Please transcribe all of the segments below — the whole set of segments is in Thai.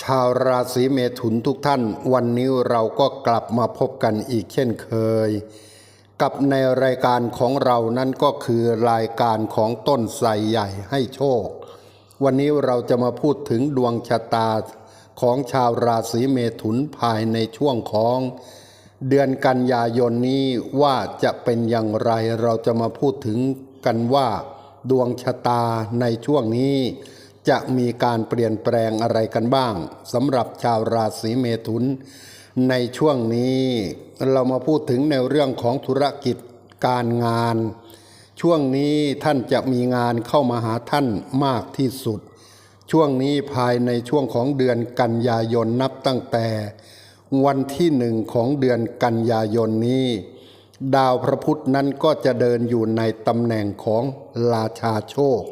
ชาวราศีเมถุนทุกท่าน วันนี้เราก็กลับมาพบกันอีกเช่นเคย กับในรายการของเรานั้นก็คือรายการของต้นไทรใหญ่ให้โชค วันนี้เราจะมาพูดถึงดวงชะตาของชาวราศีเมถุนภายในช่วงของ เดือนกันยายนนี้ว่าจะเป็นอย่างไรเราจะมาพูดถึงกันว่า ดวงชะตาในช่วงนี้ จะมีการเปลี่ยนแปลงอะไรกันบ้างสำหรับชาวราศีเมถุน ในช่วงนี้เรามาพูดถึงในเรื่องของธุรกิจการงาน ช่วงนี้ท่านจะมีงานเข้ามาหาท่านมากที่สุด ช่วงนี้ภายในช่วงของเดือนกันยายนนับตั้งแต่ วันที่หนึ่งของเดือนกันยายนนี้ ดาวพระพุธนั้นก็จะเดินอยู่ในตำแหน่งของราชาโชค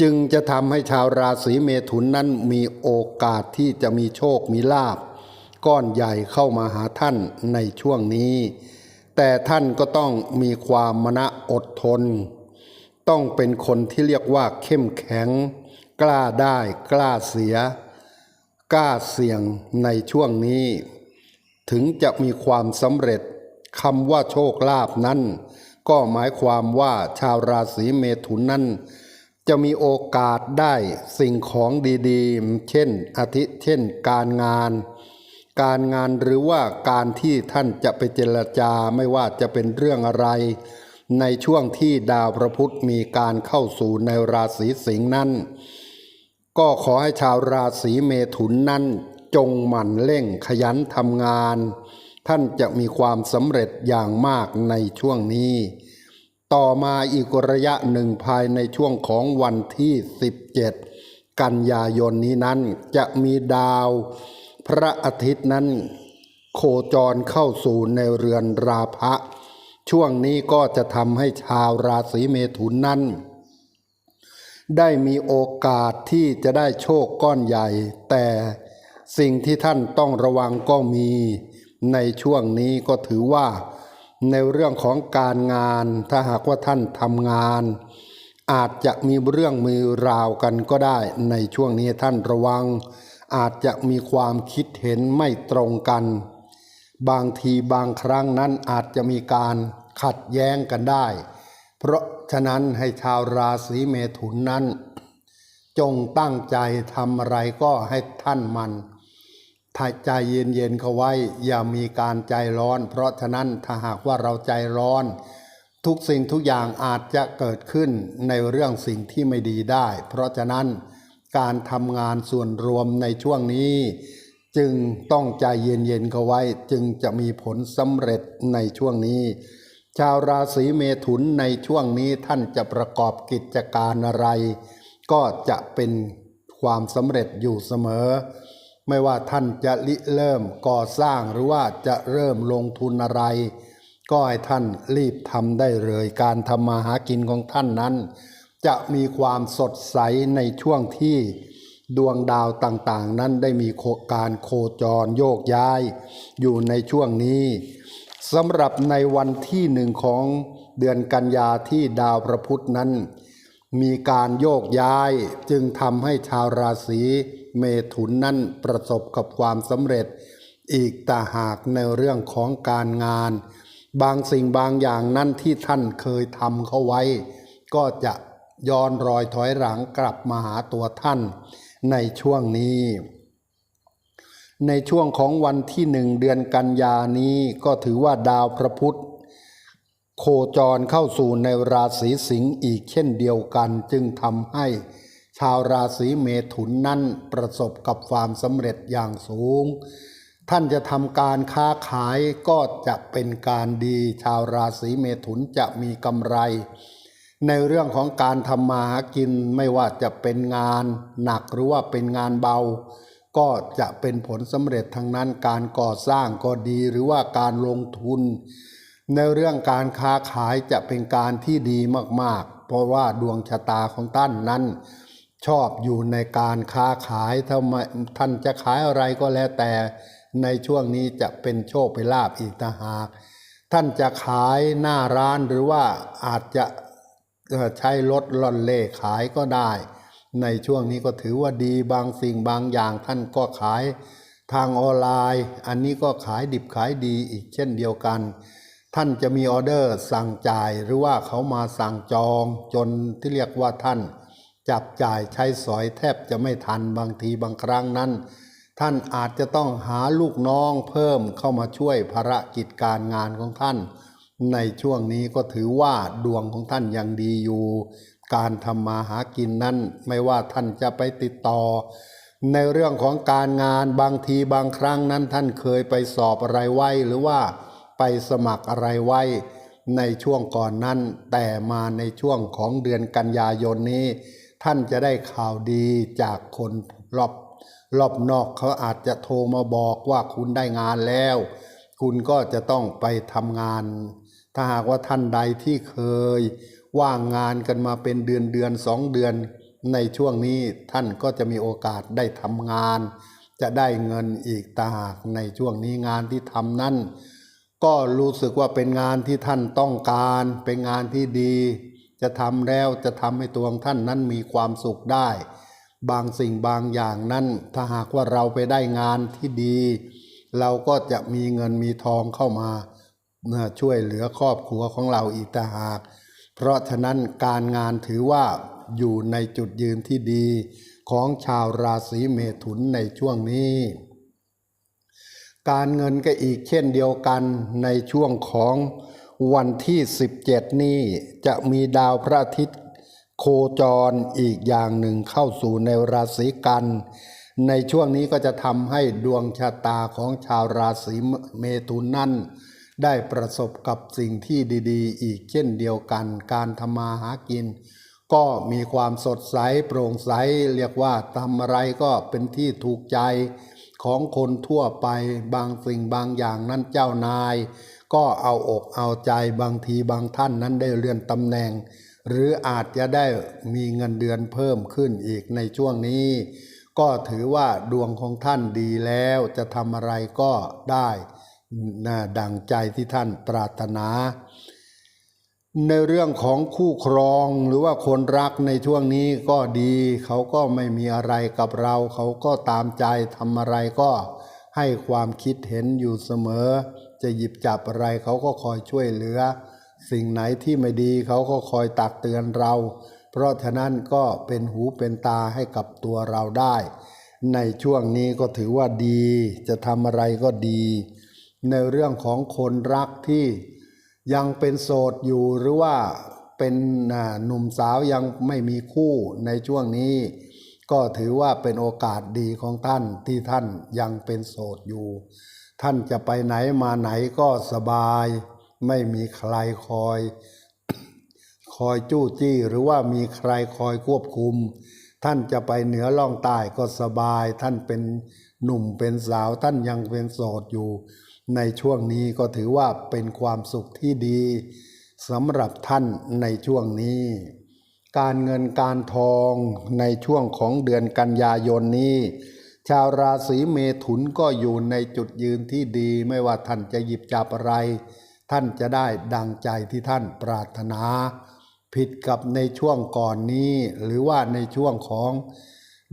จึงจะทำให้ชาวราศีเมถุนนั้นมีโอกาสที่จะมีโชคมีลาบ ก้อนใหญ่เข้ามาหาท่านในช่วงนี้ แต่ท่านก็ต้องมีความมณะอดทน ต้องเป็นคนที่เรียกว่าเข้มแข็ง กล้าได้กล้าเสีย กล้าเสี่ยงในช่วงนี้ ถึงจะมีความสำเร็จคำว่าโชคลาภนั้น ก็หมายความว่าชาวราศีเมถุนนั้น จะมีโอกาสได้สิ่งของดีๆ เช่นอาทิเช่นการงาน การงานหรือว่าการที่ท่านจะไปเจรจาไม่ว่าจะเป็นเรื่องอะไร ในช่วงที่ดาวพระพุธมีการเข้าสู่ในราศีสิงห์นั้น ก็ขอให้ชาวราศีเมถุนนั้น จงหมั่นเร่งขยันทำงาน ท่านจะมีความสำเร็จอย่างมากในช่วงนี้ ต่อมาอีกระยะหนึ่งภายในช่วงของวันที่ 17 กันยายนนี้นั้นจะมีดาว พระอาทิตย์นั้น โคจรเข้าสู่ในเรือนราพะ ช่วงนี้ก็จะทำให้ชาวราศีเมถุนนั้น ได้มีโอกาสที่จะได้โชคก้อนใหญ่ แต่สิ่งที่ท่านต้องระวังก็มี ในช่วงนี้ก็ถือว่า ในเรื่องของการงานถ้าหากว่าท่านทำงาน อาจจะมีเรื่องมือราวกันก็ได้ ในช่วงนี้ท่านระวัง อาจจะมีความคิดเห็นไม่ตรงกัน บางทีบางครั้งนั้นอาจจะมีการขัดแย้งกันได้ เพราะฉะนั้นให้ชาวราศีเมถุนนั้น จงตั้งใจทำอะไรก็ให้ท่านมัน ถ้าใจเย็นๆเขาไว้ อย่ามีการใจร้อน เพราะฉะนั้นถ้าหากว่าเราใจร้อน ทุกสิ่งทุกอย่างอาจจะเกิดขึ้นในเรื่องสิ่งที่ไม่ดีได้ เพราะฉะนั้นการทำงานส่วนรวมในช่วงนี้ จึงต้องใจเย็นๆเขาไว้ จึงจะมีผลสำเร็จในช่วงนี้ ชาวราศีเมถุนในช่วงนี้ท่านจะประกอบกิจการอะไร ก็จะเป็นความสำเร็จอยู่เสมอ ไม่ว่าท่านจะริเริ่มก่อสร้างหรือว่าจะเริ่มลงทุนอะไร ก็ให้ท่านรีบทำได้เลย การทำมาหากินของท่านนั้น จะมีความสดใสในช่วงที่ดวงดาวต่างๆ นั้นได้มีการโคจรโยกย้าย อยู่ในช่วงนี้สำหรับในวันที่หนึ่งของเดือนกันยาที่ดาวพระพุธนั้น มีการโยกย้ายจึงทำให้ชาวราศี เมถุนนั้นประสบกับความสำเร็จ อีกแต่หากในเรื่องของการงาน บางสิ่งบางอย่างนั้นที่ท่านเคยทำเขาไว้ ก็จะย้อนรอยถอยหลังกลับมาหาตัวท่านในช่วงนี้ ในช่วงของวันที่หนึ่งเดือนกันยานี้ก็ถือว่าดาวพระพุธโคจรเข้าสู่ในราศีสิงห์อีกเช่นเดียวกันจึงทำให้ ชาวราศีเมถุนนั้นประสบกับความสำเร็จอย่างสูง ท่านจะทำการค้าขายก็จะเป็นการดี ชาวราศีเมถุนจะมีกำไร ในเรื่องของการทำมาหากินไม่ว่าจะเป็นงานหนักหรือว่าเป็นงานเบา ก็จะเป็นผลสำเร็จทั้งนั้นการก่อสร้างก็ดีหรือว่าการลงทุน ในเรื่องการค้าขายจะเป็นการที่ดีมากๆ เพราะว่าดวงชะตาของท่านนั้น ชอบอยู่ในการค้าขายถ้าไมท่านจะขายอะไรก็แล้วแต่ในช่วงนี้จะเป็นโชคไปนลาบอีกต่างหาก ท่านจะขายหน้าร้านหรือว่าอาจจะใช้รถล่อนเล่ขายก็ได้ ในช่วงนี้ก็ถือว่าดีบางสิ่งบางอย่างท่านก็ขายทางออนไลน์ อันนี้ก็ขายดิบขายดีอีกเช่นเดียวกัน ท่านจะมีออเดอร์สั่งจ่ายหรือว่าเขามาสั่งจองจนที่เรียกว่าท่าน จับจ่ายใช้สอยแทบจะไม่ทันบางทีบางครั้งนั้น ท่านอาจจะต้องหาลูกน้องเพิ่มเข้ามาช่วยภารกิจการงานของท่าน ในช่วงนี้ก็ถือว่าดวงของท่านยังดีอยู่ การทำมาหากินนั้นไม่ว่าท่านจะไปติดต่อ ในเรื่องของการงานบางทีบางครั้งนั้นท่านเคยไปสอบอะไรไว้หรือว่าไปสมัครอะไรไว้ในช่วงก่อนนั้น แต่มาในช่วงของเดือนกันยายนนี้ ท่านจะได้ข่าวดีจากคนรอบรอบนอกเขาอาจจะโทรมาบอกว่าคุณได้งานแล้ว คุณก็จะต้องไปทำงาน ถ้าหากว่าท่านใดที่เคย ว่างงานกันมาเป็นเดือนเดือนสองเดือน ในช่วงนี้ท่านก็จะมีโอกาสได้ทำงาน จะได้เงินอีกตางหากในช่วงนี้งานที่ทำนั้นก็รู้สึกว่าเป็นงานที่ท่านต้องการ เป็นงานที่ดี จะทำแล้วจะทำให้ตัวของท่านนั้นมีความสุขได้ บางสิ่งบางอย่างนั้น ถ้าหากว่าเราไปได้งานที่ดี เราก็จะมีเงินมีทองเข้ามาช่วยเหลือครอบครัวของเราอีกต่างหาก เพราะฉะนั้นการงานถือว่าอยู่ในจุดยืนที่ดีของชาวราศีเมถุนในช่วงนี้ การเงินก็อีกเช่นเดียวกันในช่วงของ วันที่ 17 นี้จะมีดาวพระอาทิตย์ โคจรอีกอย่างหนึ่งเข้าสู่ในราศีกัน ในช่วงนี้ก็จะทำให้ดวงชะตาของชาวราศีเมถุนนั้นได้ประสบกับสิ่งที่ดีๆ อีกเช่นเดียวกัน การทำมาหากิน ก็มีความสดใสโปร่งใส เรียกว่าทำอะไรก็เป็นที่ถูกใจของคนทั่วไปบางสิ่งบางอย่างนั้นเจ้านาย ก็เอาอกเอาใจบางทีบางท่านนั้นได้เลื่อนตำแหน่ง หรืออาจจะได้มีเงินเดือนเพิ่มขึ้นอีกในช่วงนี้ ก็ถือว่าดวงของท่านดีแล้วจะทำอะไรก็ได้นะดังใจที่ท่านปรารถนา ในเรื่องของคู่ครองหรือว่าคนรักในช่วงนี้ก็ดี เขาก็ไม่มีอะไรกับเรา เขาก็ตามใจทำอะไรก็ ให้ความคิดเห็นอยู่เสมอ จะหยิบจับอะไรเขาก็คอยช่วยเหลือ สิ่งไหนที่ไม่ดีเขาก็คอยตักเตือนเรา เพราะฉะนั้นก็เป็นหูเป็นตาให้กับตัวเราได้ ในช่วงนี้ก็ถือว่าดี จะทำอะไรก็ดี ในเรื่องของคนรักที่ยังเป็นโสดอยู่หรือว่าเป็นหนุ่มสาวยังไม่มีคู่ในช่วงนี้ ก็ถือว่าเป็นโอกาสดีของท่านที่ท่านยังเป็นโสดอยู่ ท่านจะไปไหนมาไหนก็สบาย ไม่มีใครคอย คอยจู้จี้หรือว่ามีใครคอยควบคุม ท่านจะไปเหนือล่องใต้ก็สบาย ท่านเป็นหนุ่มเป็นสาวท่านยังเป็นโสดอยู่ ในช่วงนี้ก็ถือว่าเป็นความสุขที่ดีสำหรับท่านในช่วงนี้ การเงินการทองในช่วงของเดือนกันยายนนี้ ชาวราศีเมถุนก็อยู่ในจุดยืนที่ดีไม่ว่าท่านจะหยิบจับอะไร ท่านจะได้ดังใจที่ท่านปรารถนา ผิดกับในช่วงก่อนนี้ หรือว่าในช่วงของ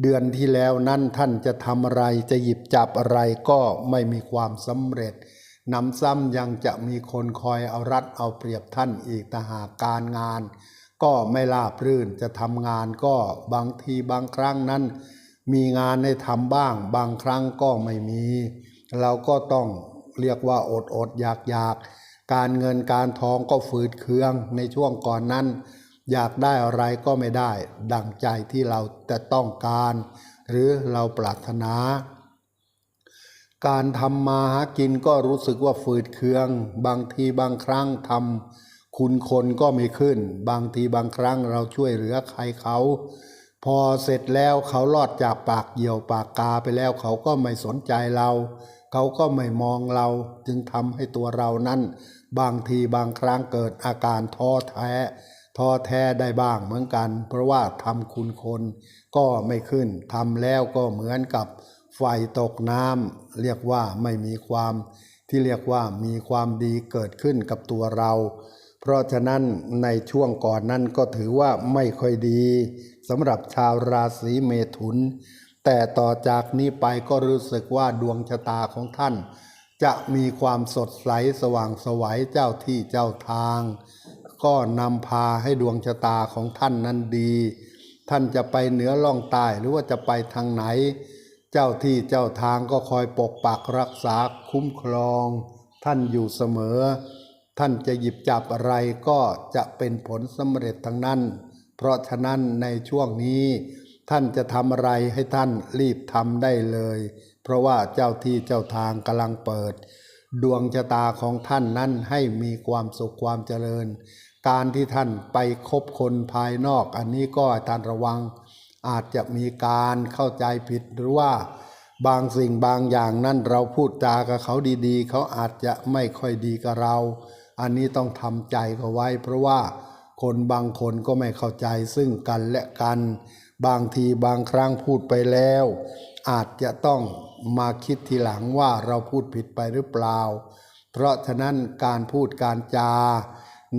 เดือนที่แล้วนั้นท่านจะทำอะไรจะหยิบจับอะไรก็ไม่มีความสำเร็จนำซ้ำยังจะมีคนคอยเอารัดเอาเปรียบท่านอีกแต่หากการงาน ก็ไม่ราบรื่นจะทำงานก็บางทีบางครั้งนั้น มีงานให้ทำบ้าง บางครั้งก็ไม่มี เราก็ต้องเรียกว่าอดอดอยากอยากการเงินการทองก็ฝืดเคืองในช่วงก่อนนั้น อยากได้อะไรก็ไม่ได้ ดังใจที่เราแต่ต้องการ หรือเราปรารถนา การทำมาหากินก็รู้สึกว่าฝืดเคือง บางทีบางครั้งทำ คุณคนก็ไม่ขึ้น บางทีบางครั้งเราช่วยเหลือใครเขา พอเสร็จแล้วเขาลอดจากปากเหยี่ยวปากกาไปแล้วเขาก็ไม่สนใจเรา เขาก็ไม่มองเรา จึงทำให้ตัวเรานั้น บางทีบางครั้งเกิดอาการท้อแท้ท้อแท้ได้บ้างเหมือนกัน เพราะว่าทำคุณคนก็ไม่ขึ้นทำแล้วก็เหมือนกับไฟตกน้ำเรียกว่าไม่มีความที่เรียกว่ามีความดีเกิดขึ้นกับตัวเรา เพราะฉะนั้นในช่วงก่อนนั้นก็ถือว่าไม่ค่อยดีสำหรับชาวราศีเมถุน แต่ต่อจากนี้ไปก็รู้สึกว่าดวงชะตาของท่าน จะมีความสดใสสว่างไสวัยเจ้าที่เจ้าทาง ก็นำพาให้ดวงชะตาของท่านนั้นดี ท่านจะไปเหนือล่องใต้หรือว่าจะไปทางไหน เจ้าที่เจ้าทางก็คอยปกปักรักษาคุ้มครอง ท่านอยู่เสมอ ท่านจะหยิบจับอะไรก็จะเป็นผลสำเร็จทั้งนั้น เพราะฉะนั้นในช่วงนี้ ท่านจะทำอะไรให้ท่านรีบทำได้เลย เพราะว่าเจ้าที่เจ้าทางกำลังเปิด ดวงชะตาของท่านนั้นให้มีความสุขความเจริญ การที่ท่านไปคบคนภายนอก อันนี้ก็ให้ท่านระวัง อาจจะมีการเข้าใจผิดหรือว่าบางสิ่งบางอย่างนั้นเราพูดจากับเขาดีๆ เขาอาจจะไม่ค่อยดีกับเรา อันนี้ต้องทำใจเขาไว้ เพราะว่าคนบางคนก็ไม่เข้าใจซึ่งกันและกัน บางทีบางครั้งพูดไปแล้ว อาจจะต้องมาคิดทีหลังว่าเราพูดผิดไปหรือเปล่า เพราะฉะนั้นการพูดการจา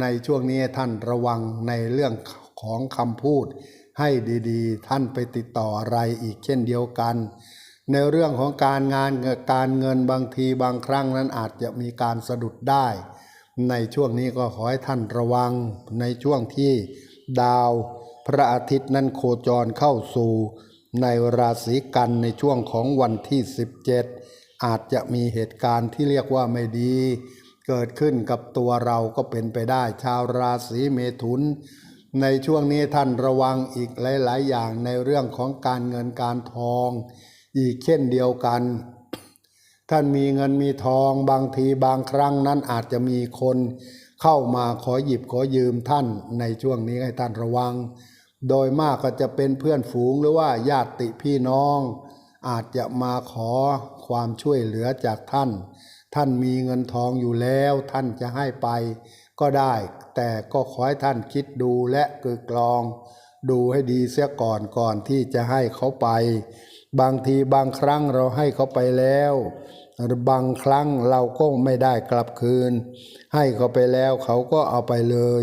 ในช่วงนี้ท่านระวังในเรื่องของคำพูด ให้ดีๆ ท่านไปติดต่ออะไรอีกเช่นเดียวกัน ในเรื่องของการงานการเงินบางทีบางครั้งนั้นอาจจะมีการสะดุดได้ ในช่วงนี้ก็ขอให้ท่านระวังในช่วงที่ดาวพระอาทิตย์นั้นโคจรเข้าสู่ในราศีกันในช่วงของวันที่ 17 อาจจะมีเหตุการณ์ที่เรียกว่าไม่ดี เกิดขึ้นกับตัวเราก็เป็นไปได้ชาวราศีเมถุน ในช่วงนี้ท่านระวังอีกหลาย ๆ อย่างในเรื่องของการเงินการทอง อีกเช่นเดียวกัน ท่านมีเงินมีทองบางทีบางครั้งนั้นอาจจะมีคนเข้ามาขอหยิบขอยืมท่านในช่วงนี้ให้ท่านระวัง โดยมากก็จะเป็นเพื่อนฝูงหรือว่าญาติพี่น้อง อาจจะมาขอความช่วยเหลือจากท่าน ท่านมีเงินทองอยู่แล้ว ท่านจะให้ไปก็ได้ แต่ก็ขอให้ท่านคิดดูและกึกลอง ดูให้ดีเสียก่อนก่อนที่จะให้เขาไป บางทีบางครั้งเราให้เขาไปแล้ว บางครั้งเราก็ไม่ได้กลับคืน ให้เขาไปแล้วเขาก็เอาไปเลย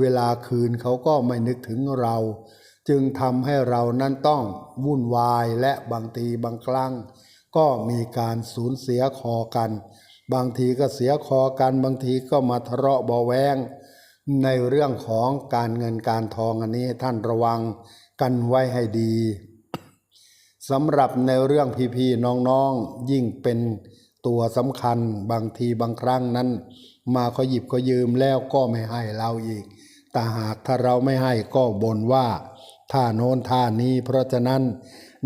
เวลาคืนเขาก็ไม่นึกถึงเรา จึงทำให้เรานั้นต้องวุ่นวายและบางทีบางครั้ง ก็มีการสูญเสียคอกัน บางทีก็เสียคอกัน บางทีก็มาทะเลาะเบาแวงในเรื่องของการเงินการทองอันนี้ท่านระวังกันไว้ให้ดี สำหรับในเรื่องพี่ๆน้องๆยิ่งเป็นตัวสำคัญบางทีบางครั้งนั้น มาเขาหยิบเขายืมแล้วก็ไม่ให้เราอีกแต่หากถ้าเราไม่ให้ก็บ่นว่าท่าโน้นท่านี้เพราะฉะนั้น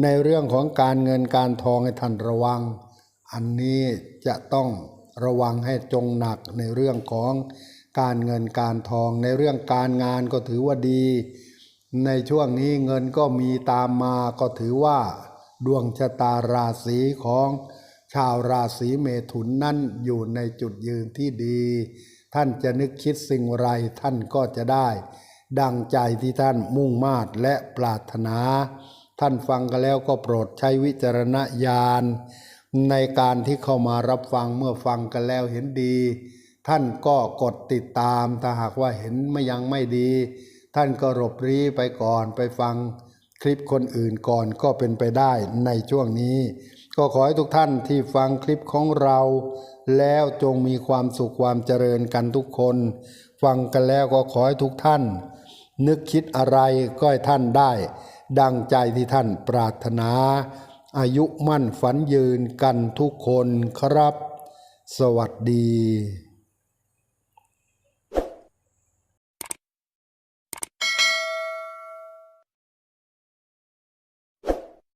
ในเรื่องของการเงินการทองให้ท่านระวัง อันนี้จะต้องระวังให้จงหนักในเรื่องของการเงินการทอง ในเรื่องการงานก็ถือว่าดี ในช่วงนี้เงินก็มีตามมาก็ถือว่า ดวงชะตาราศีของชาวราศีเมถุนนั้นอยู่ในจุดยืนที่ดี ท่านจะนึกคิดสิ่งไรท่านก็จะได้ ดังใจที่ท่านมุ่งมาตและปรารถนา ท่านฟังกันแล้วก็โปรดใช้วิจารณญาณในการที่เข้ามารับฟังเมื่อฟังกันแล้วเห็นดี ท่านก็กดติดตามถ้าหากว่าเห็นไม่ยังไม่ดี ท่านก็หลบรีไปก่อนไปฟัง คลิปคนอื่นก่อนก็เป็นไปได้ในช่วงนี้ ก็ขอให้ทุกท่านที่ฟังคลิปของเรา แล้วจงมีความสุขความเจริญกันทุกคน ฟังกันแล้วก็ขอให้ทุกท่าน นึกคิดอะไรก็ให้ท่านได้ ดังใจที่ท่านปรารถนา อายุมั่นฝันยืนกันทุกคนครับ สวัสดี